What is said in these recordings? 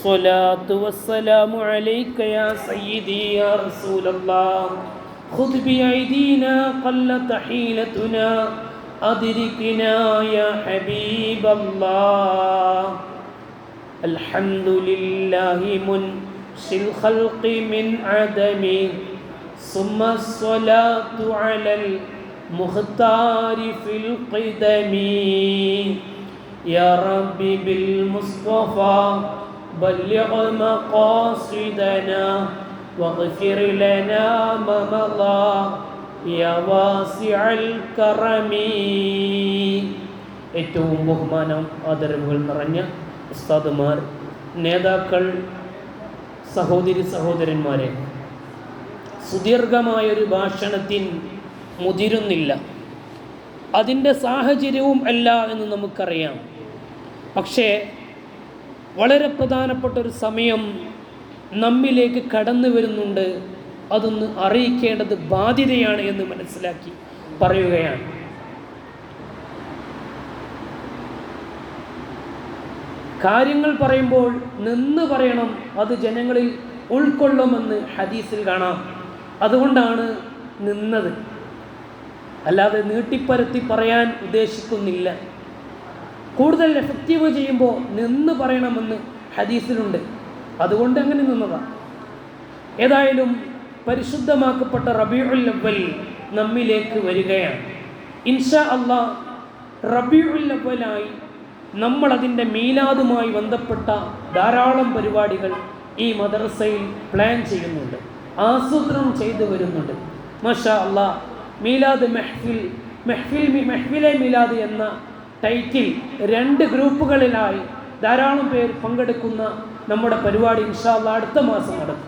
الصلاة والسلام عليك يا سيدي يا رسول الله. خذ بأيدينا قلت حيلتنا. أدركنا يا حبيب الله. الحمد لله منشي الخلق من عدم. ثم الصلاة على المختار في القدم. يا ربي بالمصطفى بلغ مقاصدنا واغفر لنا ما مضى يا واسع الكرم ഏറ്റവും ബഹുമാനം ആദരവുകൾ നിറഞ്ഞ ഉസ്താദുമാർ നേതാക്കൾ സഹോദരി സഹോദരന്മാരെ സുദീർഘമായൊരു ഭാഷണത്തിൻ മുതിരുന്നില്ല അതിൻ്റെ സാഹചര്യവും അല്ല എന്ന് നമുക്കറിയാം പക്ഷേ വളരെ പ്രധാനപ്പെട്ട ഒരു സമയം നമ്മിലേക്ക് കടന്നു വരുന്നുണ്ട്. അതൊന്ന് അറിയിക്കേണ്ടത് ബാധ്യതയാണ് എന്ന് മനസ്സിലാക്കി പറയുകയാണ്. കാര്യങ്ങൾ പറയുമ്പോൾ നിന്ന് പറയണം അത് ജനങ്ങളിൽ ഉൾക്കൊള്ളുമെന്ന് ഹദീസിൽ കാണാം. അതുകൊണ്ടാണ് നിന്നത്. അല്ലാതെ നീട്ടിപ്പരത്തി പറയാൻ ഉദ്ദേശിക്കുന്നില്ല. കൂടുതൽ എഫക്റ്റീവ് ചെയ്യുമ്പോൾ നിന്ന് പറയണമെന്ന് ഹദീസിലുണ്ട്. അതുകൊണ്ട് അങ്ങനെ നിന്നതാണ് ഏതായാലും പരിശുദ്ധമാക്കപ്പെട്ട റബിയുൽ അവൽ നമ്മിലേക്ക് വരികയാണ്. ഇൻഷാ അള്ളാ റബിയുൽ അവലായി നമ്മളതിന്റെ മീലാദുമായി ബന്ധപ്പെട്ട ധാരാളം പരിപാടികൾ ഈ മദ്രസയിൽ പ്ലാൻ ചെയ്യുന്നുണ്ട്. ആസൂത്രണം ചെയ്തു വരുന്നുണ്ട്. മഷാ അള്ളാ മീലാദ് മെഹ്ഫിൽ മെഹ്ഫിൽ മെഹ്ഫിലെ മീലാദ് എന്ന ടൈറ്റിൽ രണ്ട് ഗ്രൂപ്പുകളിലായി ധാരാളം പേർ പങ്കെടുക്കുന്ന നമ്മുടെ പരിപാടി ഇൻഷാല്ല അടുത്ത മാസം നടക്കും.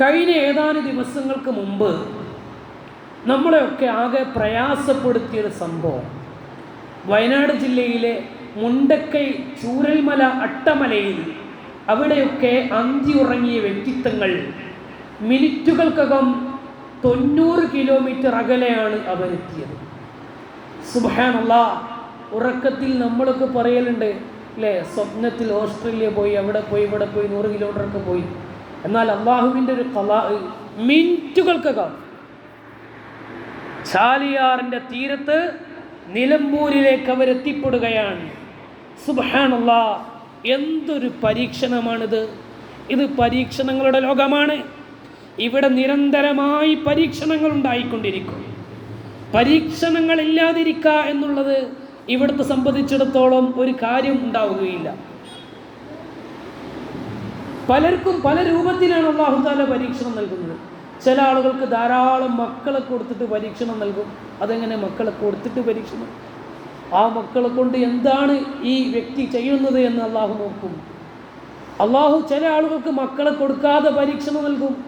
കഴിഞ്ഞ ഏതാനും ദിവസങ്ങൾക്ക് മുമ്പ് നമ്മളെയൊക്കെ ആകെ പ്രയാസപ്പെടുത്തിയൊരു സംഭവം. വയനാട് ജില്ലയിലെ മുണ്ടക്കൈ ചൂരൽമല അട്ടമലയിൽ അവിടെയൊക്കെ അന്തി ഉറങ്ങിയ വ്യക്തിത്വങ്ങൾ മിനിറ്റുകൾക്കകം തൊണ്ണൂറ് കിലോമീറ്റർ അകലെയാണ് അവരെത്തിയത്. സുബാനല്ല ഉറക്കത്തിൽ നമ്മളൊക്കെ പറയലുണ്ട് അല്ലേ സ്വപ്നത്തിൽ ഓസ്ട്രേലിയ പോയി അവിടെ പോയി ഇവിടെ പോയി നൂറ് കിലോമീറ്റർ ഒക്കെ പോയി. എന്നാൽ അള്ളാഹുവിന്റെ ഒരു കലാ മിനിറ്റുകൾക്കകം ചാലിയാറിന്റെ തീരത്ത് നിലമ്പൂരിലേക്ക് അവരെത്തിപ്പെടുകയാണ് സുബാനുള്ള എന്തൊരു പരീക്ഷണമാണിത്. ഇത് പരീക്ഷണങ്ങളുടെ ലോകമാണ്. ഇവിടെ നിരന്തരമായി പരീക്ഷണങ്ങൾ ഉണ്ടായിക്കൊണ്ടിരിക്കും. പരീക്ഷണങ്ങളില്ലാതിരിക്കുക എന്നുള്ളത് ഇവിടുത്തെ സംബന്ധിച്ചിടത്തോളം ഒരു കാര്യം ഉണ്ടാവുകയില്ല. പലർക്കും പല രൂപത്തിലാണ് അള്ളാഹുദാല പരീക്ഷണം നൽകുന്നത്. ചില ആളുകൾക്ക് ധാരാളം മക്കളെ കൊടുത്തിട്ട് പരീക്ഷണം നൽകും. അതെങ്ങനെ മക്കളെ കൊടുത്തിട്ട് പരീക്ഷണം? ആ മക്കളെ കൊണ്ട് എന്താണ് ഈ വ്യക്തി ചെയ്യുന്നത് എന്ന് അള്ളാഹു നോക്കും. അള്ളാഹു ചില ആളുകൾക്ക് മക്കളെ കൊടുക്കാതെ പരീക്ഷണം നൽകും.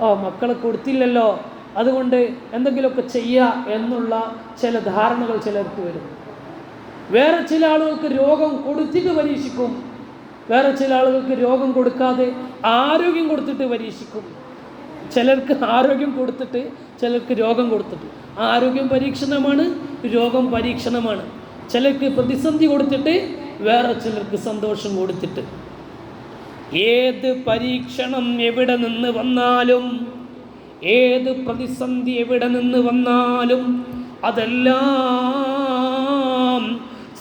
ആ മക്കളെ കൊടുത്തില്ലല്ലോ. അതുകൊണ്ട് എന്തെങ്കിലുമൊക്കെ ചെയ്യുക എന്നുള്ള ചില ധാരണകൾ ചിലർക്ക് വരും. വേറെ ചില ആളുകൾക്ക് രോഗം കൊടുത്തിട്ട് പരീക്ഷിക്കും. വേറെ ചില ആളുകൾക്ക് രോഗം കൊടുക്കാതെ ആരോഗ്യം കൊടുത്തിട്ട് പരീക്ഷിക്കും. ചിലർക്ക് ആരോഗ്യം കൊടുത്തിട്ട് ചിലർക്ക് രോഗം കൊടുത്തിട്ട്. ആരോഗ്യം പരീക്ഷണമാണ് രോഗം പരീക്ഷണമാണ്. ചിലർക്ക് പ്രതിസന്ധി കൊടുത്തിട്ട് വേറെ ചിലർക്ക് സന്തോഷം കൊടുത്തിട്ട്. ഏത് പരീക്ഷണം എവിടെ നിന്ന് വന്നാലും ഏത് പ്രതിസന്ധി എവിടെ നിന്ന് വന്നാലും അതെല്ലാം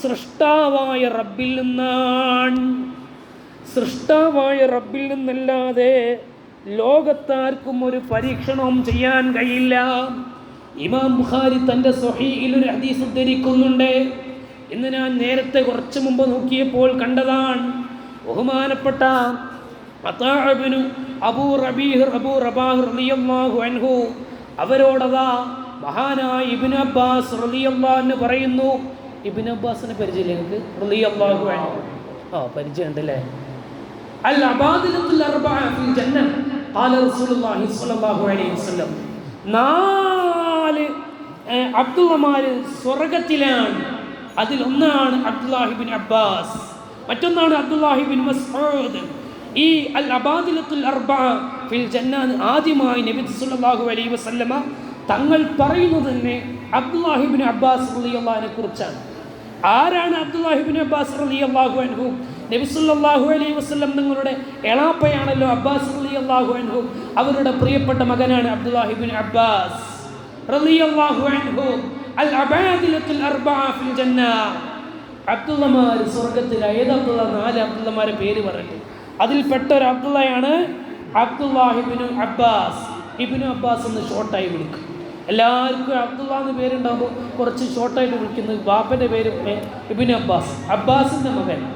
സൃഷ്ടാവായ റബ്ബിൽ നിന്നാണ്. സൃഷ്ടാവായ റബ്ബിൽ നിന്നല്ലാതെ ലോകത്താർക്കും ഒരു പരീക്ഷണവും ചെയ്യാൻ കഴിയില്ല. ഇമാം ബുഖാരി തന്റെ സ്വഹീയിൽ ഒരു ഹദീസ് ഉദ്ധരിക്കുന്നുണ്ട്. ഇന്ന് ഞാൻ നേരത്തെ കുറച്ച് മുമ്പ് നോക്കിയപ്പോൾ കണ്ടതാണ് ബഹുമാനപ്പെട്ട അതാഅബിനു അബൂ റബീഹ് അബൂ റബാഹ് അൻഹു അവരോടതാ മഹാനായ ഇബ്നു അബ്ബാസ് എന്ന് പറയുന്നു. ഇബ്നു അബ്ബാസിനെ പരിചയമില്ലേ അൻഹു. ആ പരിചയമുണ്ട് അൽ അബാദിലത്തുൽ അർബഅ ഫിൽ നാല് അതിലൊന്നാണ് അബ്ദുല്ലാഹിബിൻ അബ്ബാസ്. മറ്റൊന്നാണ് അബ്ദുല്ലാഹിബിൻ മസ്ഊദ്. ഈ അൽ അബാദിലത്തുൽ അർബ ഫിൽ ജന്നാൻ ആദ്യമായി നബി സല്ലല്ലാഹു അലൈഹി വസല്ലമ തങ്ങൾ പറയുന്നത് തന്നെ അബ്ദുല്ലാഹിബിൻ അബ്ബാസ് റളിയല്ലാഹുവിനെ കുറിച്ചാണ്. ആരാണ് അബ്ദുല്ലാഹിബിൻ അബ്ബാസ് റളിയല്ലാഹു അൻഹു? നബിസുല്ലാഹു അലൈഹി വസ്ലം നിങ്ങളുടെ എളാപ്പയാണല്ലോ അബ്ബാസ് റളിയല്ലാഹു അൻഹു. അവരുടെ പ്രിയപ്പെട്ട മകനാണ് അബ്ദുല്ലാഹിബിൻ അബ്ബാസ് റളിയല്ലാഹു അൻഹു. അൽ അബാദിലത്തുൽ അർബഅ ഫിൽ ജന്ന. അബ്ദുള്ളമാർ സ്വർഗത്തിൽ ഏത് അബ്ദുള്ള? നാല് അബ്ദുള്ളമാരെ പേര് പറഞ്ഞു അതിൽപ്പെട്ട ഒരു അബ്ദുള്ളയാണ് അബ്ദുല്ലാഹിബിനു അബ്ബാസ്. ഇബിനു അബ്ബാസ് എന്ന് ഷോർട്ടായി വിളിക്കും. എല്ലാവർക്കും അബ്ദുള്ള എന്ന് പേരുണ്ടാകുമ്പോൾ കുറച്ച് ഷോർട്ടായിട്ട് വിളിക്കുന്നത് ബാപ്പന്റെ പേര് ഇബിനു അബ്ബാസ്. അബ്ബാസിന്റെ മകൻ.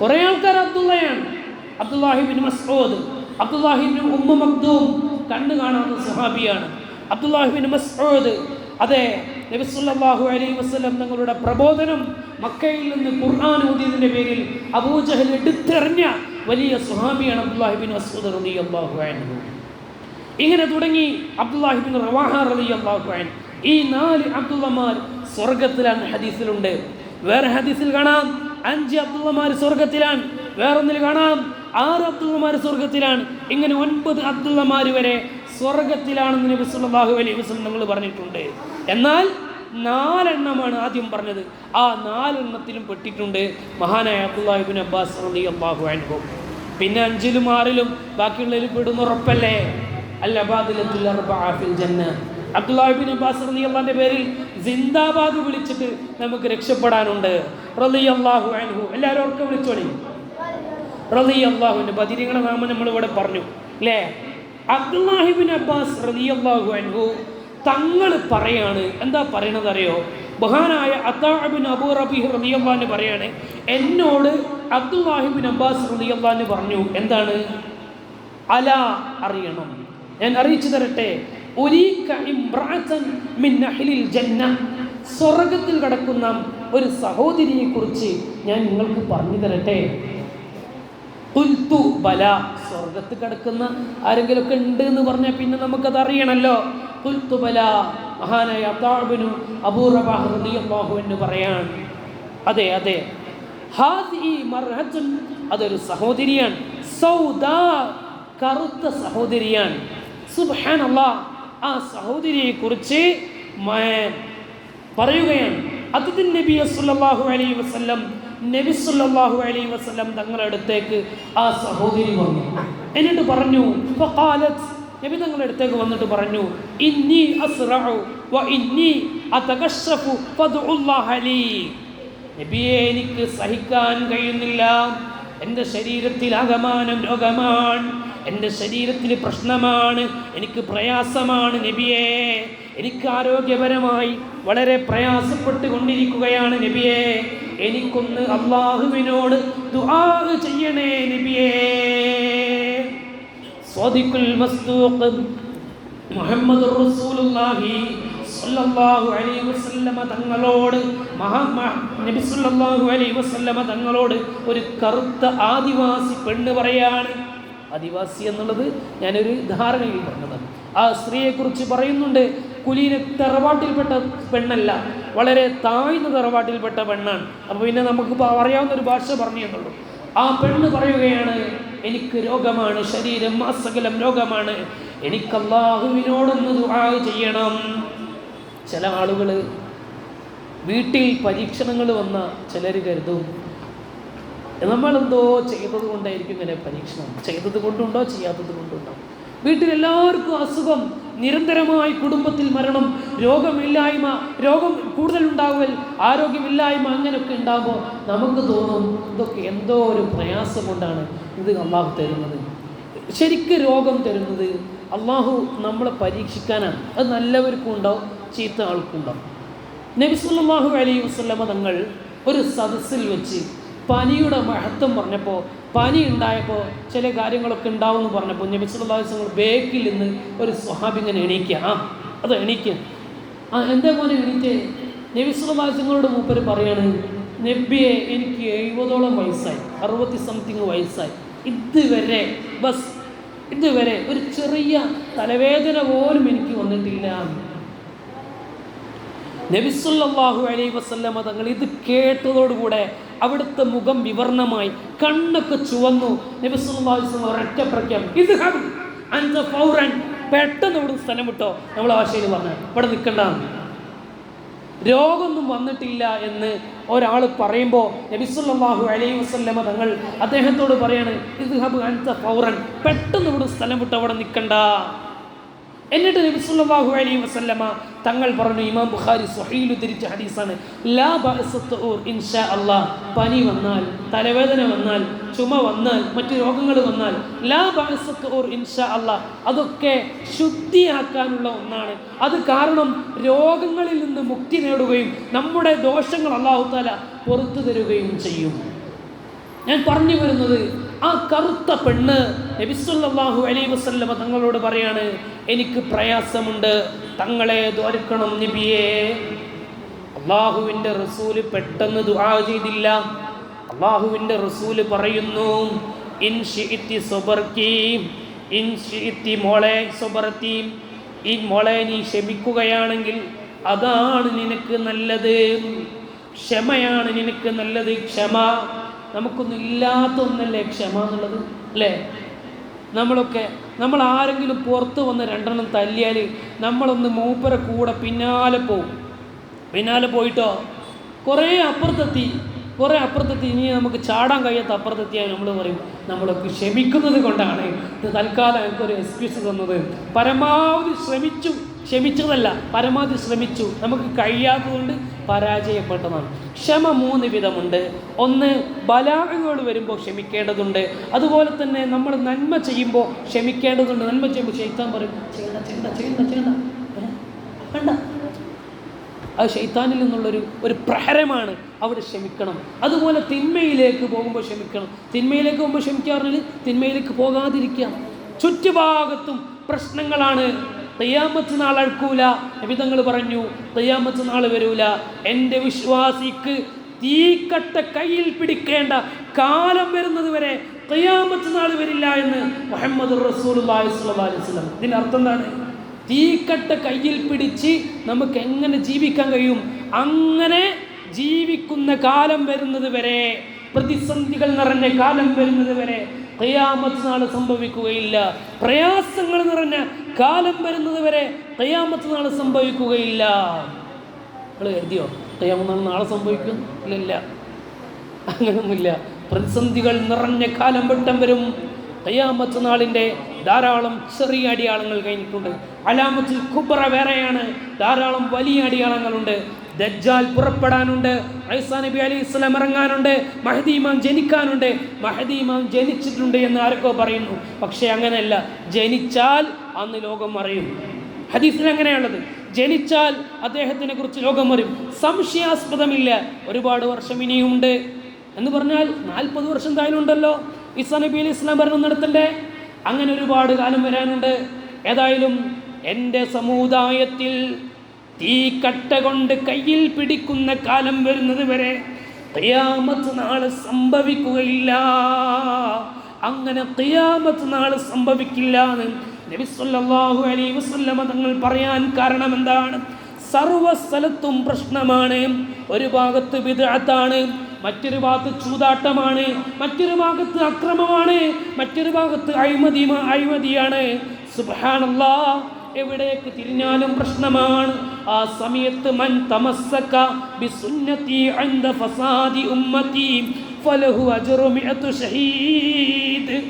കുറേ ആൾക്കാർ അബ്ദുള്ളയാണ്. അബ്ദുല്ലാഹിബിൻ മസ്ഊദ് അബ്ദുല്ലാഹിബിൻ ഉമ്മ മക്തൂം കണ്ണു കാണാവുന്ന സുഹാബിയാണ് അബ്ദുല്ലാഹിബിൻ മസ്ഊദ് അതെ നബി അലൈ വസ്ലം തങ്ങളുടെ പ്രബോധനം മക്കയിൽ നിന്ന് ഖുർആൻ ഊതിയതിന്റെ പേരിൽ അബൂജഹൽ എടുത്തെറിഞ്ഞ വലിയ സുഹാബിയാണ് അബ്ദുല്ലാഹിബിൻ മസ്ഊദ് റളിയല്ലാഹു അൻഹു. ഇങ്ങനെ തുടങ്ങി അബ്ദുല്ലാഹിബിൻ റവാഹ റളിയല്ലാഹു അൻഹു. ഈ നാല് അബ്ദുള്ളമാർ സ്വർഗത്തിലാണ് ഹദീസിലുണ്ട്. വേറെ ഹദീസിൽ കാണാം. അഞ്ച് അബ്ദുള്ളമാർ സ്വർഗത്തിലാണ് വേറൊന്നിൽ കാണാം. ആറ് അബ്ദുള്ളമാർ സ്വർഗത്തിലാണ് ഇങ്ങനെ ഒൻപത് അബ്ദുള്ളമാർ വരെ സ്വർഗത്തിലാണെന്ന് നബി സല്ലല്ലാഹു അലൈഹി വസ്ലം നമ്മൾ പറഞ്ഞിട്ടുണ്ട്. എന്നാൽ നാലെണ്ണമാണ് ആദ്യം പറഞ്ഞത്. ആ നാലെണ്ണത്തിലും പെട്ടിട്ടുണ്ട് മഹാനായ അബ്ദുല്ലാഹിബിൻ അബ്ബാസ് റളിയല്ലാഹു അൻഹു. പിന്നെ അഞ്ചിലും ആറിലും ബാക്കിയുള്ളതിൽ പെടുന്ന ഉറപ്പല്ലേ? അൽ അബാദിലത്തുൽ ജന്ന. അബ്ദുല്ലാഹിബിൻ അബ്ബാസ് റളിയല്ലാഹുവിന്റെ പേരിൽ ജിന്ദാബാദ് വിളിച്ചിട്ട് നമുക്ക് രക്ഷപ്പെടാനുണ്ട്. റലി അള്ളാഹു അൻഹു. എല്ലാവരും ഓർക്കെ വിളിച്ചോളി. റലി അള്ളാഹുവിന്റെ ബദിരിങ്ങളെ നാമം നമ്മളിവിടെ പറഞ്ഞു. അല്ലേ അബ്ദുല്ലാഹിബിൻ അബ്ബാസ് റളിയല്ലാഹു അൻഹു തങ്ങൾ പറയാണ് എന്താ പറയണത് അറിയോ ബഹാനായ അത്താബിൻ അബൂ റബി റലിയല്ലാന്ന് പറയാണ് എന്നോട് അബ്ദുല്ലാഹിബിൻ അബ്ബാസ് റളിയല്ലാഹു പറഞ്ഞു എന്താണ്? അല അറിയണം. ഞാൻ അറിയിച്ചു തരട്ടെ. സ്വർഗത്തിൽ കിടക്കുന്ന ഒരു സഹോദരിയെ കുറിച്ച് ഞാൻ നിങ്ങൾക്ക് പറഞ്ഞു തരട്ടെ. കുൽത്തു ബല. സ്വർഗത്ത് കിടക്കുന്ന ആരെങ്കിലുമൊക്കെ ഉണ്ട് എന്ന് പറഞ്ഞാൽ പിന്നെ നമുക്കത് അറിയണല്ലോ കുൽത്തു ബല. മഹാനായ അബ്ദാബിനു അബൂറബാഹ് എന്ന് പറയാൻ അതെ അതെ. അതൊരു സഹോദരിയാണ്. സൗദാ കറുത്ത സഹോദരിയാണ്. സുബാനുള്ള ആ സഹോദരിയെ കുറിച്ച് പറയുകയാണ്. അതിഥി നബി അസുല്ലാഹു അലൈ വസല്ലം നബി സല്ലല്ലാഹു അലൈഹി വസല്ലം തങ്ങളുടെ അടുത്തേക്ക് ആ സഹോദരി വന്നു. എന്നിട്ട് പറഞ്ഞു നബി തങ്ങളുടെ അടുത്തേക്ക് വന്നിട്ട് പറഞ്ഞു ഇന്നി അസ്റഉ വ ഇന്നി നബിയെ എനിക്ക് സഹിക്കാൻ കഴിയുന്നില്ല. എന്റെ ശരീരത്തിൽ അകമാനം രോഗമാണ്. എന്റെ ശരീരത്തിന് പ്രശ്നമാണ്. എനിക്ക് പ്രയാസമാണ് നബിയെ. എനിക്ക് ആരോഗ്യപരമായി വളരെ പ്രയാസപ്പെട്ട് കൊണ്ടിരിക്കുകയാണ് നബിയെ. എനിക്കൊന്ന് അള്ളാഹുവിനോട് ചെയ്യണേ നബിയേ. റസൂലുള്ളാഹി അലൈഹി വസല്ലമ തങ്ങളോട് മഹാ നബി അലൈഹി വസല്ലമ തങ്ങളോട് ഒരു കറുത്ത ആദിവാസി പെണ്ണ് പറയാണ്. ആദിവാസി എന്നുള്ളത് ഞാനൊരു ധാരണയിൽ പറഞ്ഞതാണ്. ആ സ്ത്രീയെക്കുറിച്ച് പറയുന്നുണ്ട്. കുലീന തറവാട്ടിൽപ്പെട്ട പെണ്ണല്ല വളരെ താഴ്ന്ന തറവാട്ടിൽപ്പെട്ട പെണ്ണാണ്. അപ്പോൾ പിന്നെ നമുക്ക് അറിയാവുന്ന ഒരു ഭാഷ പറഞ്ഞു എന്നുള്ളൂ ആ പെണ്ണ് പറയുകയാണ് എനിക്ക് രോഗമാണ് ശരീരം മാസകലം രോഗമാണ്. എനിക്ക് അള്ളാഹുവിനോടൊന്ന് ദുആ ചെയ്യണം. ചില ആളുകൾ വീട്ടിൽ പരീക്ഷണങ്ങൾ വന്ന ചിലർ കരുതും നമ്മളെന്തോ ചെയ്തത് കൊണ്ടായിരിക്കും ഇങ്ങനെ പരീക്ഷണം? ചെയ്തത് കൊണ്ടുണ്ടോ? ചെയ്യാത്തത് കൊണ്ടുണ്ടോ? വീട്ടിൽ എല്ലാവർക്കും അസുഖം. നിരന്തരമായി കുടുംബത്തിൽ മരണം രോഗമില്ലായ്മ രോഗം കൂടുതൽ കൂടുതലുണ്ടാവുക ആരോഗ്യമില്ലായ്മ അങ്ങനെയൊക്കെ ഉണ്ടാകുമ്പോൾ നമുക്ക് തോന്നും ഇതൊക്കെ എന്തോ ഒരു പ്രയാസം കൊണ്ടാണ് ഇത് അള്ളാഹു തരുന്നത്. ശരിക്ക് രോഗം തരുന്നത് അള്ളാഹു നമ്മളെ പരീക്ഷിക്കാനാണ്. അത് നല്ലവർക്കും ഉണ്ടാവും ചീത്ത ആൾക്കും ഉണ്ടാവും. നബിസുല്ലാഹു അലൈഹി വസ്ലമ തങ്ങൾ ഒരു സദസ്സിൽ വെച്ച് പനിയുടെ മഹത്വം പറഞ്ഞപ്പോൾ പനി ഉണ്ടായപ്പോൾ ചില കാര്യങ്ങളൊക്കെ ഉണ്ടാവും എന്ന് പറഞ്ഞപ്പോൾ നബി അലൈഹി വസല്ലം ബേക്കിൽ നിന്ന് ഒരു സ്വഹാബി ഇങ്ങനെ എണീക്കുക ആ അത് എണീക്കുക ആ എന്താ പോലെ എണീറ്റ്? നബി സല്ലല്ലാഹു അലൈഹി പറയാണ് നബിയെ എനിക്ക് എഴുപതോളം വയസ്സായി അറുപത്തി സംതിങ് വയസ്സായി. ഇതുവരെ ബസ് ഇതുവരെ ഒരു ചെറിയ തലവേദന പോലും എനിക്ക് വന്നിട്ടില്ല. നബിസുല്ലാഹു അലൈ വസല്ലമ തങ്ങൾ ഇത് കേട്ടതോടുകൂടെ അവിടുത്തെ മുഖം വിവർണമായി. കണ്ണൊക്കെ ചുവന്നു. ഒരൊറ്റ പ്രഖ്യാപനം. പൗരൻ പെട്ടെന്ന് ഇവിടെ സ്ഥലം വിട്ടോ. നമ്മൾ ഭാഷയിൽ പറഞ്ഞു ഇവിടെ നിൽക്കണ്ട. രോഗമൊന്നും വന്നിട്ടില്ല എന്ന് ഒരാൾ പറയുമ്പോൾ നബിസുല്ലാഹു അലൈഹി വസ്ലമ തങ്ങൾ അദ്ദേഹത്തോട് പറയാണ് ഇത് ഹബ് അൻസ ഫൗറൻ. പെട്ടെന്ന് ഇവിടെ സ്ഥലം വിട്ട്. അവിടെ നിൽക്കണ്ട. എന്നിട്ട് നബി സല്ലല്ലാഹു അലൈഹി വസല്ലമ തങ്ങൾ പറഞ്ഞു ഇമാം ബുഖാരി സ്വഹീൽ ഉദ്ധരിച്ച ഹദീസാണ് ലാ ഇൻഷാ അല്ലാഹ്. പനി വന്നാൽ തലവേദന വന്നാൽ ചുമ വന്നാൽ മറ്റു രോഗങ്ങൾ വന്നാൽ ലാ ബഅസത്തുർ ഇൻഷാ അല്ലാഹ്. അതൊക്കെ ശുദ്ധിയാക്കാനുള്ള ഒന്നാണ്. അത് കാരണം രോഗങ്ങളിൽ നിന്ന് മുക്തി നേടുകയും നമ്മുടെ ദോഷങ്ങൾ അല്ലാഹു തആല പുറത്തു തരുകയും ചെയ്യും. ഞാൻ പറഞ്ഞു വരുന്നത് ആ കറുത്ത പെണ്ണ് നബിസ്വല്ലാഹു അലൈ വസല്ലമ തങ്ങളോട് പറയാണ് എനിക്ക് പ്രയാസമുണ്ട്. തങ്ങളെ ദ്വാരക്കണം നബിയേ. അള്ളാഹുവിന്റെ റസൂൽ പെട്ടെന്ന് ദുആ ചെയ്തില്ല. അള്ളാഹുവിന്റെ റസൂൽ പറയുന്നു ഇൻ ഷിഇത്തി ഇൻ ഷിഇത്തി മോളെ ഈ മോളെ നീ ക്ഷമിക്കുകയാണെങ്കിൽ അതാണ് നിനക്ക് നല്ലത്. ക്ഷമയാണ് നിനക്ക് നല്ലത്. ക്ഷമ നമുക്കൊന്നും ഇല്ലാത്ത ഒന്നല്ലേ ക്ഷമ എന്നുള്ളത്? അല്ലേ? നമ്മളൊക്കെ നമ്മൾ ആരെങ്കിലും പുറത്ത് വന്ന് രണ്ടെണ്ണം തല്ലിയാൽ നമ്മളൊന്ന് മൂപ്പരെ കൂടെ പിന്നാലെ പോവും. പിന്നാലെ പോയിട്ടോ? കുറേ അപ്പുറത്തെത്തി. കുറേ അപ്പുറത്തെത്തി. ഇനി നമുക്ക് ചാടാൻ കഴിയാത്ത അപ്പുറത്തെത്തിയാൽ നമ്മൾ പറയും നമ്മളൊക്കെ ക്ഷമിക്കുന്നത് കൊണ്ടാണ്. ഇത് തൽക്കാലം എനിക്കൊരു എക്സ്ക്യൂസ് തന്നത്. പരമാവധി ശ്രമിച്ചു. ക്ഷമിച്ചതല്ല. പരമാവധി ശ്രമിച്ചു. നമുക്ക് കഴിയാത്തതുകൊണ്ട് പരാജയപ്പെട്ടതാണ്. ക്ഷമ മൂന്ന് വിധമുണ്ട്. ഒന്ന് ബലാഹങ്ങളോട് വരുമ്പോൾ ക്ഷമിക്കേണ്ടതുണ്ട്. അതുപോലെ തന്നെ നമ്മൾ നന്മ ചെയ്യുമ്പോൾ ക്ഷമിക്കേണ്ടതുണ്ട്. നന്മ ചെയ്യുമ്പോൾ ചെയ്താൻ പറയും ചെയ്യണ്ട ചെയ്യണ്ട ചെയ്യണ്ട ചെയ്യണ്ട? വേണ്ട. അത് ഷെയ്ത്താനിൽ നിന്നുള്ളൊരു ഒരു പ്രഹരമാണ്. അവിടെ ക്ഷമിക്കണം. അതുപോലെ തിന്മയിലേക്ക് പോകുമ്പോൾ ക്ഷമിക്കണം. തിന്മയിലേക്ക് പോകുമ്പോൾ ക്ഷമിക്കാറില്ല തിന്മയിലേക്ക് പോകാതിരിക്കുക. ചുറ്റുഭാഗത്തും പ്രശ്നങ്ങളാണ്. തയ്യാമത്ത് നാൾ അഴക്കൂല നബിതങ്ങൾ പറഞ്ഞു തെയ്യാമത്ത് നാൾ വരൂല. എന്റെ വിശ്വാസിക്ക് തീക്കട്ട കയ്യിൽ പിടിക്കേണ്ട കാലം വരുന്നത് വരെ തെയ്യാമത്ത് നാൾ വരില്ല എന്ന് മുഹമ്മദ് റസൂൽ അലൈഹി വസല്ലം. ഇതിന്റെ അർത്ഥം എന്താണ്? തീക്കട്ട കയ്യിൽ പിടിച്ച് നമുക്ക് എങ്ങനെ ജീവിക്കാൻ കഴിയും? അങ്ങനെ ജീവിക്കുന്ന കാലം വരുന്നത് വരെ പ്രതിസന്ധികൾ നിറഞ്ഞ കാലം വരുന്നത് വരെ തയ്യാമത്ത് നാൾ സംഭവിക്കുകയില്ല. പ്രയാസങ്ങൾ നിറഞ്ഞ കാലം വരുന്നത് വരെ കയ്യാമത്ത് നാൾ സംഭവിക്കുകയില്ല. നിങ്ങൾ കരുതിയോ? കയ്യാമത്ത് നാൾ നാളെ സംഭവിക്കും? ഇല്ല അങ്ങനൊന്നുമില്ല. പ്രതിസന്ധികൾ നിറഞ്ഞ കാലം വെട്ടം വരും. കയ്യാമത്ത് നാളിന്റെ ധാരാളം ചെറിയ അടിയാളങ്ങൾ കഴിഞ്ഞിട്ടുണ്ട്. അലാമത്തിൽ കുബ്ര വേറെയാണ്. ധാരാളം വലിയ അടിയാളങ്ങളുണ്ട്. ദജ്ജാൽ പുറപ്പെടാനുണ്ട്. ഐസാ നബി അലി ഇസ്ലാം ഇറങ്ങാനുണ്ട്. മഹദീമാം ജനിക്കാനുണ്ട്. മഹദീമാം ജനിച്ചിട്ടുണ്ട് എന്ന് ആരൊക്കെ പറയുന്നു. പക്ഷേ അങ്ങനെയല്ല. ജനിച്ചാൽ അന്ന് ലോകം അറിയും ഹദീസിൽ അങ്ങനെയുള്ളത്. ജനിച്ചാൽ അദ്ദേഹത്തിനെ കുറിച്ച് ലോകം അറിയും സംശയാസ്പദമില്ല. ഒരുപാട് വർഷം ഇനിയുമുണ്ട്. എന്ന് പറഞ്ഞാൽ നാൽപ്പത് വർഷം തായാലുണ്ടല്ലോ ഉണ്ടല്ലോ ഇസാ നബി അലി ഇസ്ലാം ഭരണം നടത്തണ്ടേ? അങ്ങനെ ഒരുപാട് കാലം വരാനുണ്ട്. ഏതായാലും എന്റെ സമുദായത്തിൽ തീക്കട്ട കൊണ്ട് കയ്യിൽ പിടിക്കുന്ന കാലം വരുന്നത് വരെ ഖിയാമത്ത് നാൾ സംഭവിക്കുകയില്ല. അങ്ങനെ ഖിയാമത്ത് നാൾ സംഭവിക്കില്ല എന്ന് നബിസ്വല്ലാഹു അലൈ വസല്ലമ തങ്ങൾ പറയാൻ കാരണം എന്താണ് സർവ സ്ഥലത്തും പ്രശ്നമാണ്. ഒരു ഭാഗത്ത് വിദഗ്ധാണ് മറ്റൊരു ഭാഗത്ത് ചൂതാട്ടമാണ് മറ്റൊരു ഭാഗത്ത് അക്രമമാണ് മറ്റൊരു ഭാഗത്ത് അഴിമതി അഴിമതിയാണ്. സുബ്ഹാനല്ലാ എവിടേക്ക് തിരിഞ്ഞാലും പ്രശ്നമാണ്. ആ സമയത്ത് മൻ തമസ്സക ബിസുന്നതി അന്ദ ഫസാദി ഉമ്മതി ഫലഹു അജ്റു മിഅതു ഷഹീദ്.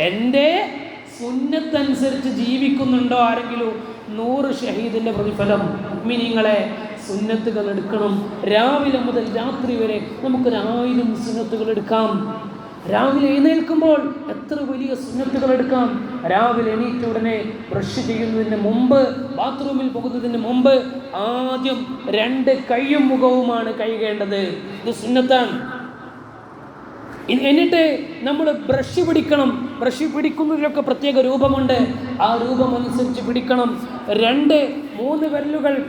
എന്റെ സുന്നത്തനുസരിച്ച് ജീവിക്കുന്നുണ്ടോ ആരെങ്കിലും? നൂറ് ഷഹീദിന്റെ പ്രതിഫലം. മിനിങ്ങളെ സുന്നത്തുകൾ എടുക്കണം. രാവിലെ മുതൽ രാത്രി വരെ നമുക്കൊരായിരം സുന്നത്തുകൾ എടുക്കാം. രാവിലെ എഴുന്നേൽക്കുമ്പോൾ എത്ര വലിയ സുന്നത്തുകൾ എടുക്കാം? രാവിലെ എണീറ്റ ഉടനെ ബ്രഷ് ചെയ്യുന്നതിന് മുമ്പ് ബാത്റൂമിൽ പോകുന്നതിന് മുമ്പ് ആദ്യം രണ്ട് കൈയും മുഖവുമാണ് കഴുകേണ്ടത്. ഇത് സുന്നത്താണ്. എന്നിട്ട് നമ്മൾ ബ്രഷ് പിടിക്കണം. ബ്രഷ് പിടിക്കുന്നതിലൊക്കെ പ്രത്യേക രൂപമുണ്ട്. ആ രൂപം അനുസരിച്ച് പിടിക്കണം. രണ്ട് മൂന്ന് വിരലുകൾ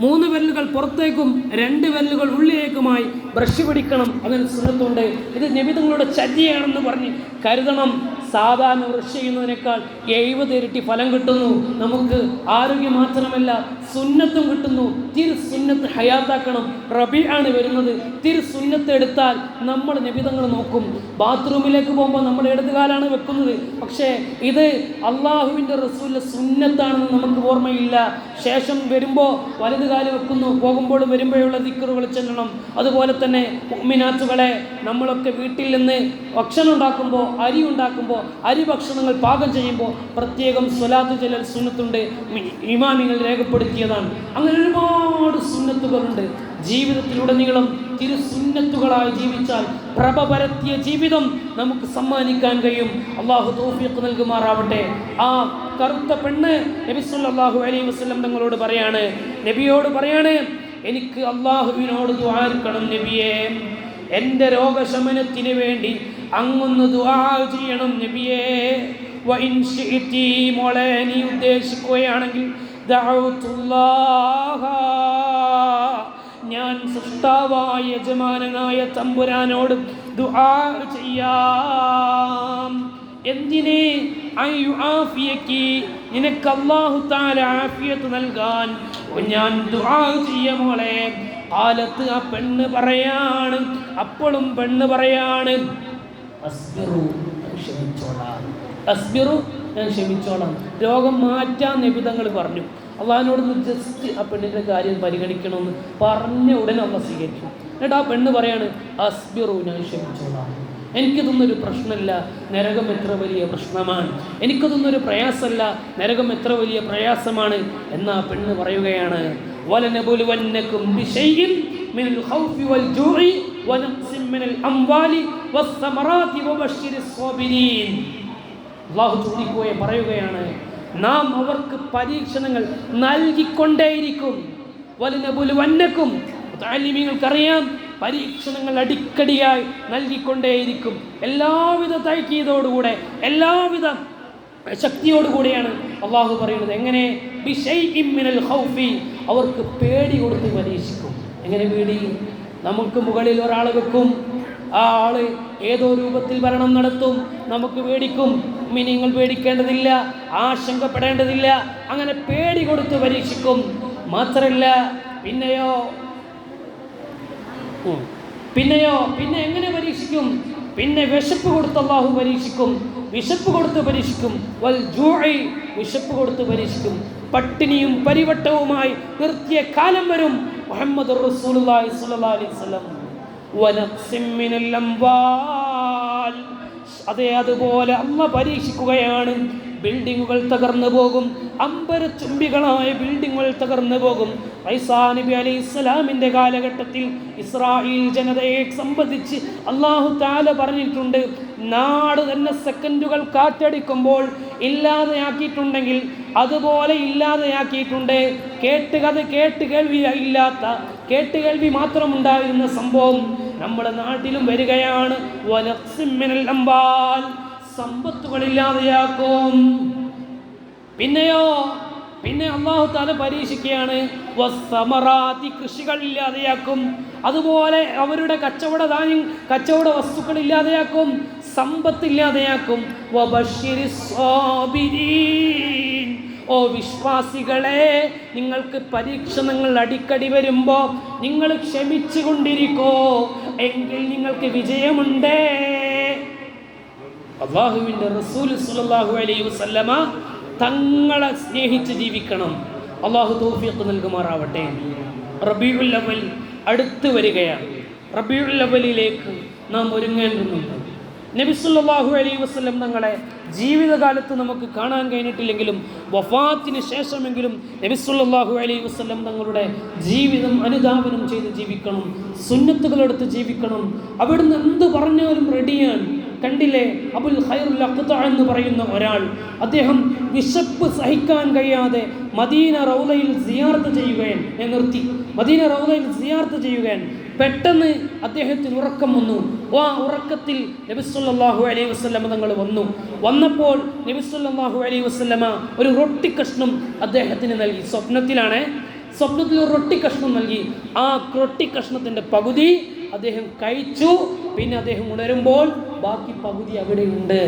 മൂന്ന് വിരലുകൾ പുറത്തേക്കും രണ്ട് വിരലുകൾ ഉള്ളിലേക്കുമായി ബ്രഷ് പിടിക്കണം അതിന് സുന്നത്തുണ്ട് ഇത് നിമിതങ്ങളുടെ ചര്യയാണെന്ന് പറഞ്ഞ് കരുതണം. സാധാരണ വൃഷ ചെയ്യുന്നതിനേക്കാൾ എഴുപത് ഇരട്ടി ഫലം കിട്ടുന്നു. നമുക്ക് ആരോഗ്യം മാത്രമല്ല സുന്നത്തും കിട്ടുന്നു. തിരു സുന്നത്ത് ഹയാത്താക്കണം. റബി ആണ് വരുന്നത്. തിരു സുന്നത്ത് എടുത്താൽ നമ്മൾ നിബിതങ്ങൾ നോക്കും. ബാത്റൂമിലേക്ക് പോകുമ്പോൾ നമ്മൾ ഇടതുകാലാണ് വെക്കുന്നത്. പക്ഷേ ഇത് അള്ളാഹുവിന്റെ റസൂലിന്റെ സുന്നത്താണെന്ന് നമുക്ക് ഓർമ്മയില്ല. ശേഷം വരുമ്പോൾ വലതുകാൽ വെക്കുന്നു. പോകുമ്പോഴും വരുമ്പോഴുള്ള ദിക്കറുകൾ ചെല്ലണം. അതുപോലെ തന്നെ മുഅ്മിനാത്തുകളെ നമ്മളൊക്കെ വീട്ടിൽ നിന്ന് ഭക്ഷണം ഉണ്ടാക്കുമ്പോൾ അരി ഉണ്ടാക്കുമ്പോൾ അരി ഭക്ഷണങ്ങൾ പാകം ചെയ്യുമ്പോൾ പ്രത്യേകം സ്വലാത്ത് ചെല്ലൽ സുന്നത്തുണ്ട്. ഇമാമിങ്ങൾ രേഖപ്പെടുത്തിയതാണ്. അങ്ങനെ ഒരുപാട് സുന്നത്തുകളുണ്ട്. ജീവിതത്തിലുടനീളം തിരു സുന്നത്തുകളായി ജീവിച്ചാൽ പ്രഭ പരത്തിയ ജീവിതം നമുക്ക് സമ്മാനിക്കാൻ കഴിയും. അള്ളാഹു തോഫിയൊക്കെ നൽകുമാറാവട്ടെ. ആ കറുത്ത പെണ്ണ് നബി സല്ലല്ലാഹു അലൈഹി വസല്ലം തങ്ങളോട് പറയാണ്. നബിയോട് പറയാണ് എനിക്ക് അള്ളാഹുവിനോട് ദ്വാരിക്കണം നബിയേ. എന്റെ രോഗശമനത്തിന് വേണ്ടി അങ്ങൊന്ന് ദുആ ചെയ്യണം നബിയേ. മോളെ നീ ഉദ്ദേശിക്കുകയാണെങ്കിൽ ഞാൻ സൃഷ്ടാവായ യജമാനനായ തമ്പുരാനോട് ദുആ ചെയ്യാം. എന്തിനെ? നിനക്ക് അല്ലാഹു തആല ആഫിയത്ത് നൽകാൻ. ഞാൻ ദുആ ചെയ്യാമോളെ കാലത്ത് ആ പെണ്ണ് പറയാണ്. അപ്പോഴും പെണ്ണ് പറയാണ്. അസ്ബിറു ഞാൻ ക്ഷമിച്ചോളാം. അസ്ബിറു ഞാൻ ക്ഷമിച്ചോളാം. രോഗം മാറ്റാൻ നിബിധങ്ങൾ പറഞ്ഞു. അള്ളാഹിനോട് ജസ്റ്റ് ആ പെണ്ണിന്റെ കാര്യം പരിഗണിക്കണമെന്ന് പറഞ്ഞ ഉടനെ അമ്മ സ്വീകരിക്കും എന്നിട്ട് ആ പെണ്ണ് പറയാണ് അസ്ബിറു ഞാൻ ക്ഷമിച്ചോളാം. എനിക്കതൊന്നൊരു പ്രശ്നമില്ല. നരകം എത്ര വലിയ പ്രശ്നമാണ്. എനിക്കതൊന്നൊരു പ്രയാസമല്ല. നരകം എത്ര വലിയ പ്രയാസമാണ്. എന്നാ പെണ്ണ് പറയുകയാണ് വലനപുലുവന്നക്കും ദിശയിൽ مِنَ الْخَوْفِ وَالْجُوعِ وَنَقْصٍ مِنَ الْأَمْوَالِ وَالثَّمَرَاتِ وَبَشِّرِ الصَّابِرِينَ അള്ളാഹു ചോദിക്കുകയെ പറയുകയാണ് നാം അവർക്ക് പരീക്ഷണങ്ങൾ നൽകിക്കൊണ്ടേയിരിക്കും വലുനബുലുവന്നക്കും താലിമ്യങ്ങൾക്കറിയാം പരീക്ഷണങ്ങൾ അടിക്കടിയായി നൽകിക്കൊണ്ടേയിരിക്കും എല്ലാവിധ തൈക്കീതോടുകൂടെ എല്ലാവിധ ശക്തിയോടുകൂടിയാണ് അള്ളാഹു പറയുന്നത് എങ്ങനെ ബിശൈഇം മിനൽ ഖൗഫി അവർക്ക് പേടി കൊടുത്ത് പരീക്ഷിക്കും എങ്ങനെ വീടി നമുക്ക് മുകളിൽ ഒരാൾ വെക്കും. ആ ആൾ ഏതോ രൂപത്തിൽ ഭരണം നടത്തും. നമുക്ക് പേടിക്കും. നിങ്ങൾ പേടിക്കേണ്ടതില്ല. ആശങ്കപ്പെടേണ്ടതില്ല. അങ്ങനെ പേടി കൊടുത്ത് പരീക്ഷിക്കും. മാത്രമല്ല പിന്നെയോ? പിന്നെയോ? പിന്നെ എങ്ങനെ പരീക്ഷിക്കും? പിന്നെ വിശപ്പ് കൊടുത്ത് അള്ളാഹു പരീക്ഷിക്കും. വിശപ്പ് കൊടുത്ത് പരീക്ഷിക്കും. വൽ ജൂഴി വിശപ്പ് കൊടുത്ത് പരീക്ഷിക്കും. പട്ടിണിയും പരിവട്ടവുമായി നിർത്തിയ കാലം വരും മുഹമ്മദ് റസൂലുള്ളാഹി അതെ അതുപോലെ അമ്മ പരീക്ഷിക്കുകയാണ്. ബിൽഡിങ്ങുകൾ തകർന്നു പോകും. അമ്പര അമ്പരച്ചുംബികളായ ബിൽഡിങ്ങുകൾ തകർന്നു പോകും. ഐസാ നബി അലി ഇസ്ലാമിന്റെ കാലഘട്ടത്തിൽ ഇസ്രായേൽ ജനതയെ സംബന്ധിച്ച് അള്ളാഹു താല പറഞ്ഞിട്ടുണ്ട് നാട് തന്നെ സെക്കൻഡുകൾ കാറ്റടിക്കുമ്പോൾ ഇല്ലാതെയാക്കിയിട്ടുണ്ടെങ്കിൽ അതുപോലെ ഇല്ലാതെയാക്കിയിട്ടുണ്ട്. കേട്ട് കഥ കേട്ട് കേൾവി ഇല്ലാത്ത കേട്ട് കേൾവി മാത്രം ഉണ്ടായിരുന്ന സംഭവം നമ്മുടെ നാട്ടിലും വരികയാണ്. വനഖ്സിമ്മിനൽ അംബാൽ. സമ്പത്തുകളില്ലാതെയാക്കും. പിന്നെയോ പിന്നെ അള്ളാഹു താല പരീക്ഷിക്കുകയാണ് വസ്സമറാത്തി കൃഷികൾ ഇല്ലാതെയാക്കും. അതുപോലെ അവരുടെ കച്ചവട ധാന്യം കച്ചവട വസ്തുക്കൾ ഇല്ലാതെയാക്കും സമ്പത്ത് ഇല്ലാതെയാക്കും. ഓ വിശ്വാസികളെ നിങ്ങൾക്ക് പരീക്ഷണങ്ങൾ അടിക്കടി വരുമ്പോൾ നിങ്ങൾ ക്ഷമിച്ചു കൊണ്ടിരിക്കോ എങ്കിൽ നിങ്ങൾക്ക് വിജയമുണ്ടേ. അള്ളാഹുവിന്റെ റസൂൽ സുലല്ലാഹു അലൈ വസല്ലമ തങ്ങളെ സ്നേഹിച്ച് ജീവിക്കണം. അള്ളാഹു തൗഫീഖ് നൽകുമാറാവട്ടെ. റബീഉൽ അവൽ അടുത്ത് വരികയാണ്. റബീഉൽ അവലിലേക്ക് നാം ഒരുങ്ങേണ്ടതുണ്ട്. നബിസുല്ലാഹു അലൈ വസ്ലം തങ്ങളെ ജീവിതകാലത്ത് നമുക്ക് കാണാൻ കഴിഞ്ഞിട്ടില്ലെങ്കിലും വഫാത്തിന് ശേഷമെങ്കിലും നബിസുല്ലാഹു അലൈ വസ്ലം തങ്ങളുടെ ജീവിതം അനുധാവനം ചെയ്ത് ജീവിക്കണം. സുന്നത്തുകളെടുത്ത് ജീവിക്കണം. അവിടുന്ന് എന്ത് പറഞ്ഞാലും റെഡിയാണ് കണ്ടില്ലേ? അബുൽ ഖൈറുൽ അഖ്ത എന്ന് പറയുന്ന ഒരാൾ. അദ്ദേഹം വിശപ്പ് സഹിക്കാൻ കഴിയാതെ മദീന റൗലയിൽ സിയാർത്ത് ചെയ്യുകയാണ്. നിർത്തി. മദീന റൗലയിൽ സിയാർത്ത് ചെയ്യുകയാണ്. പെട്ടെന്ന് അദ്ദേഹത്തിന് ഉറക്കം വന്നു. ആ ഉറക്കത്തിൽ നബിസ്വല്ലാഹു അലൈഹി വസ്ലമ തങ്ങൾ വന്നു. വന്നപ്പോൾ നബിസ്വല്ലാഹു അലൈഹി വസ്ലമ ഒരു റൊട്ടി കഷ്ണം അദ്ദേഹത്തിന് നൽകി. സ്വപ്നത്തിലാണ്. സ്വപ്നത്തിൽ ഒരു റൊട്ടി കഷ്ണം നൽകി. ആ റൊട്ടി കഷ്ണത്തിന്റെ പകുതി അദ്ദേഹം കഴിച്ചു പിന്നെ അദ്ദേഹം ഉണരുമ്പോൾ ബാക്കി പകുതി അവിടെയുണ്ട്.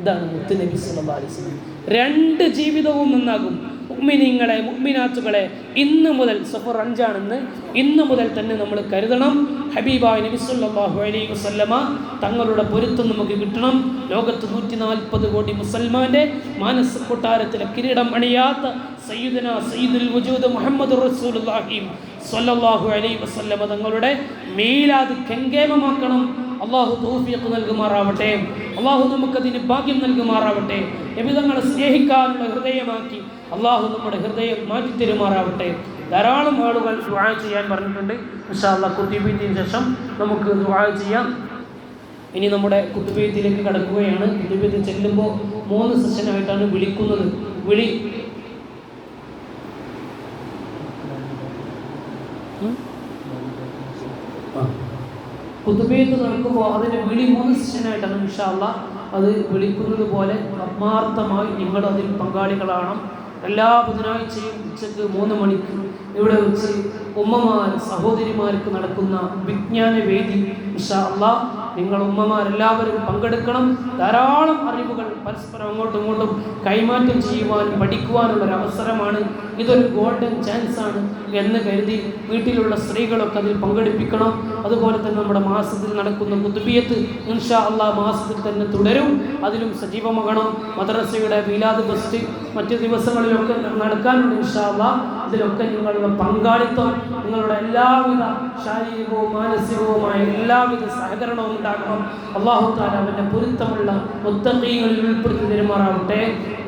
ഇതാണ് മുത്തുനബി വസല്ലം. രണ്ട് ജീവിതവും നന്നാകും. ഉമ്മിനിങ്ങളെ മുഅ്മിനാത്തുകളെ ഇന്ന് മുതൽ സഫർ അഞ്ചാണെന്ന് ഇന്ന് മുതൽ തന്നെ നമ്മൾ കരുതണം. ഹബീബായ നബി സല്ലല്ലാഹു അലൈഹി വസല്ലമ തങ്ങളുടെ പൊരുത്തം നമുക്ക് കിട്ടണം. ലോകത്ത് നൂറ്റി നാൽപ്പത് കോടി മുസൽമാന്റെ മാനസ കൊട്ടാരത്തിലെ കിരീടം അണിയാത്ത സയ്യിദന സയ്യിദുൽ വജൂദ് മുഹമ്മദ് റസൂലുള്ളാഹി സ്വല്ലല്ലാഹു അലൈ വസല്ലമ തങ്ങളുടെ മീലാദ് കെങ്കേമമാക്കണം. അള്ളാഹു തൗഫീഖ് നൽകുമാറാവട്ടെ. അള്ളാഹു നമുക്കതിന് ഭാഗ്യം നൽകുമാറാവട്ടെ. എവിധങ്ങളെ സ്നേഹിക്കാനുള്ള ഹൃദയമാക്കി അള്ളാഹു നമ്മുടെ ഹൃദയം മാറ്റി തരുമാറാവട്ടെ ധാരാളം ആളുകൾ ദുആ ചെയ്യാൻ പറഞ്ഞിട്ടുണ്ട്. വിശാല കുത്തിബീത്തിന് ശേഷം നമുക്ക് ദുആ ചെയ്യാം. ഇനി നമ്മുടെ കുത്തുബീത്തിലേക്ക് കടക്കുകയാണ്. കുത്തുബീത്തിൽ ചെല്ലുമ്പോൾ മൂന്ന് സെഷനായിട്ടാണ് വിളിക്കുന്നത്. വിളി കുത്തുബീയത്ത് നടക്കുമ്പോൾ അതിന് വിളി മൂന്ന് സെഷനായിട്ടാണ് ഇൻഷാല്ല അത് വിളിക്കുന്നത് പോലെ ആത്മാർത്ഥമായി നിങ്ങൾ അതിൽ പങ്കാളികളാണ് എല്ലാ ബുധനാഴ്ചയും ഉച്ചയ്ക്ക് മൂന്ന് മണിക്ക് ഇവിടെ വെച്ച് ഉമ്മമാർ സഹോദരിമാർക്ക് നടക്കുന്ന വിജ്ഞാന വേദി ഇൻഷാ അള്ളാ നിങ്ങൾ ഉമ്മമാരെല്ലാവരും പങ്കെടുക്കണം. ധാരാളം അറിവുകൾ പരസ്പരം അങ്ങോട്ടും ഇങ്ങോട്ടും കൈമാറ്റം ചെയ്യുവാനും പഠിക്കുവാനുള്ള അവസരമാണ് ഇതൊരു ഗോൾഡൻ ചാൻസ് ആണ് എന്ന് കരുതി വീട്ടിലുള്ള സ്ത്രീകളൊക്കെ അതിൽ പങ്കെടുപ്പിക്കണം. അതുപോലെ തന്നെ നമ്മുടെ മാസത്തിൽ നടക്കുന്ന കുത്തുബിയത്ത് ഇൻഷാ അള്ളാ മാസത്തിൽ തന്നെ തുടരും. അതിലും സജീവമാകണം. മദ്രസയുടെ മീലാദ് ഫസ്റ്റ് മറ്റ് ദിവസങ്ങളിലൊക്കെ നടക്കാനുണ്ട് ഇൻഷാ അള്ളാ അതിലൊക്കെ നിങ്ങളുടെ പങ്കാളിത്തം നിങ്ങളുടെ എല്ലാവിധ ശാരീരികവും മാനസികവുമായ എല്ലാവിധ സഹകരണവും ഉണ്ടാക്കണം അള്ളാഹു താല പൊരുത്തമുള്ള മുത്തക്കീങ്ങളിൽ ഉൾപ്പെടുത്തി പെരുമാറാവട്ടെ